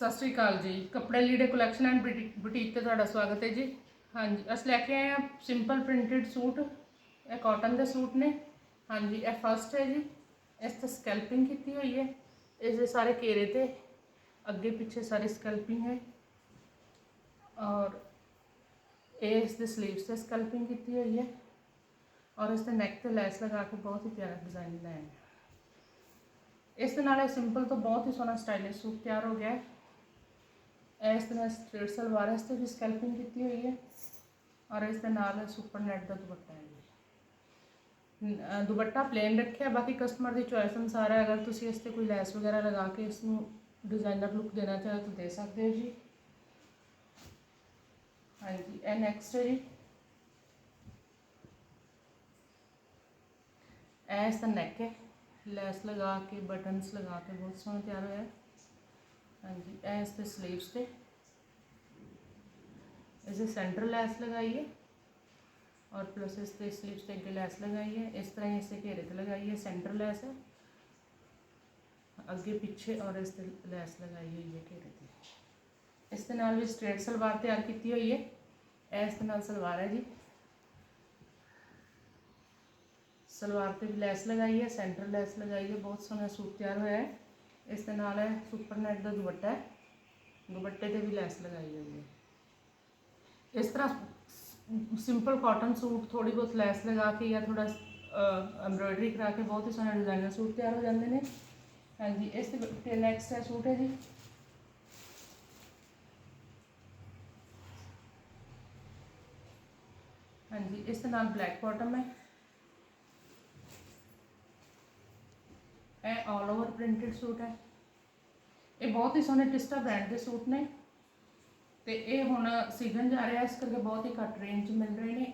ਸਤਿ ਸ਼੍ਰੀ ਅਕਾਲ ਜੀ ਕੱਪੜੇ ਲੀੜੇ ਕਲੈਕਸ਼ਨ ਐਂਡ ਬੁਟੀਕ ਤੇ ਤੁਹਾਡਾ ਸਵਾਗਤ ਹੈ ਜੀ ਹਾਂਜੀ ਅਸੀਂ ਲੈ ਕੇ ਆਏ ਆ ਸਿੰਪਲ ਪ੍ਰਿੰਟਡ ਸੂਟ ਇਹ ਕਾਟਨ ਦੇ ਸੂਟ ਨੇ ਹਾਂਜੀ ਇਹ ਫਸਟ ਹੈ ਜੀ ਇਸ ਤੇ ਸਕੈਲਪਿੰਗ ਕੀਤੀ ਹੋਈ ਹੈ ਇਸ ਦੇ ਸਾਰੇ ਘੇਰੇ ਤੇ ਅੱਗੇ ਪਿੱਛੇ ਸਾਰੀ ਸਕੈਲਪਿੰਗ ਹੈ ਔਰ ਇਹ ਇਸ ਦੇ ਸਲੀਵਸ ਤੇ ਸਕੈਲਪਿੰਗ ਕੀਤੀ ਹੋਈ ਹੈ ਔਰ ਇਸ ਤੇ ਨੈਕ ਤੇ ਲੈਸ ਲਗਾ ਕੇ ਬਹੁਤ ਹੀ ਪਿਆਰਾ ਡਿਜ਼ਾਈਨ ਬਣਾਇਆ ਹੈ ਇਸ ਦੇ ਨਾਲ ਇਹ ਸਿੰਪਲ ਤੋਂ ਬਹੁਤ ਹੀ ਸੋਹਣਾ ਸਟਾਈਲਿਸ਼ ਸੂਟ ਤਿਆਰ ਹੋ ਗਿਆ ਹੈ ਇਸ ਤਰ੍ਹਾਂ ਸਟ੍ਰੇਟ ਸਲਵਾਰ ਹੈ, ਇਸ ਤੇ ਵੀ ਸਕੈਲਪਿੰਗ ਕੀਤੀ ਹੋਈ ਹੈ ਔਰ ਇਸ ਦੇ ਨਾਲ ਸੁਪਰ ਨੈਟ ਦਾ ਦੁਪੱਟਾ ਹੈ ਜੀ। ਦੁਪੱਟਾ ਪਲੇਨ ਰੱਖਿਆ ਬਾਕੀ ਕਸਟਮਰ ਦੀ ਚੋਇਸ ਅਨੁਸਾਰ ਹੈ। ਅਗਰ ਤੁਸੀਂ ਇਸ ਤੇ ਕੋਈ ਲੈਸ ਵਗੈਰਾ ਲਗਾ ਕੇ ਇਸ ਨੂੰ ਡਿਜ਼ਾਈਨਰ ਲੁੱਕ ਦੇਣਾ ਚਾਹੋ ਤਾਂ ਦੇ ਸਕਦੇ ਹੋ ਜੀ। ਹਾਂਜੀ ਇਹ ਨੈਕਸਟ ਹੈ ਜੀ। ਇਹ ਇਸ ਦਾ ਨੈਕ ਹੈ। ਲੈਸ ਲਗਾ ਕੇ ਬਟਨਸ ਲਗਾ ਕੇ ਬਹੁਤ ਸੋਹਣਾ ਤਿਆਰ ਹੋਇਆ। ਹੈ ਹਾਂਜੀ ਇਹ ਇਸ ਤੇ ਸਲੀਵਸ ਤੇ ਇਸ ਦੇ ਸੈਂਟਰ ਲੈਸ ਲਗਾਈ ਹੈ और प्लस इस पे स्लीव्स पे के लैस लगाई है इस तरह इसे घेरे ते लगाई है सेंटर लैस है ਅੱਗੇ ਪਿੱਛੇ ਔਰ ਇਸ ਤੇ ਲੈਸ ਲਗਾਈ ਹੋਈ ਹੈ ਘੇਰੇ ਤੇ ਇਸ ਦੇ ਨਾਲ ਵੀ ਸਟ੍ਰੇਟ ਸਲਵਾਰ ਤਿਆਰ ਕੀਤੀ ਹੋਈ ਹੈ ਇਹ ਇਸ ਦੇ ਨਾਲ ਸਲਵਾਰ ਹੈ ਜੀ ਸਲਵਾਰ ਤੇ ਵੀ ਲੈਸ ਲਗਾਈ ਹੈ ਸੈਂਟਰ ਲੈਸ ਲਗਾਈ ਹੈ ਇਸ ਦੇ ਨਾਲ ਹੈ ਸੁਪਰ ਨੈਟ ਦਾ ਦੁਪੱਟਾ ਦੁਪੱਟੇ ਤੇ ਵੀ ਲੈਸ ਲਗਾਈ ਹੋਈ ਹੈ। ਇਸ ਤਰ੍ਹਾਂ ਸਿੰਪਲ ਕਾਟਨ ਸੂਟ ਥੋੜੀ ਬਹੁਤ ਲੈਸ ਲਗਾ ਕੇ ਜਾਂ ਥੋੜਾ ਐਮਬ੍ਰੋਇਡਰੀ ਕਰਾ ਕੇ ਬਹੁਤ ਹੀ ਸੋਹਣੇ ਡਿਜ਼ਾਈਨਰ ਸੂਟ ਤਿਆਰ ਹੋ ਜਾਂਦੇ ਨੇ। ਹਾਂਜੀ, ਇਸ ਤੇ ਨੈਕਸਟ ਹੈ ਸੂਟ ਹੈ ਜੀ। ਹਾਂਜੀ, ਇਸ ਦੇ ਨਾਲ ਬਲੈਕ ਬਾਟਮ ਹੈ। ਇਹ ਆਲ ਓਵਰ ਪ੍ਰਿੰਟਡ ਸੂਟ ਹੈ। ਇਹ ਬਹੁਤ ਹੀ ਸੋਹਣੇ ਟਿਸਟਾ ਬ੍ਰਾਂਡ ਦੇ ਸੂਟ ਨੇ। ਤੇ ਇਹ ਹੁਣ ਸੀਜ਼ਨ ਜਾ ਰਿਹਾ, ਇਸ ਕਰਕੇ ਬਹੁਤ ਹੀ ਘੱਟ ਰੇਂਜ 'ਚ ਮਿਲ ਰਹੇ ਨੇ।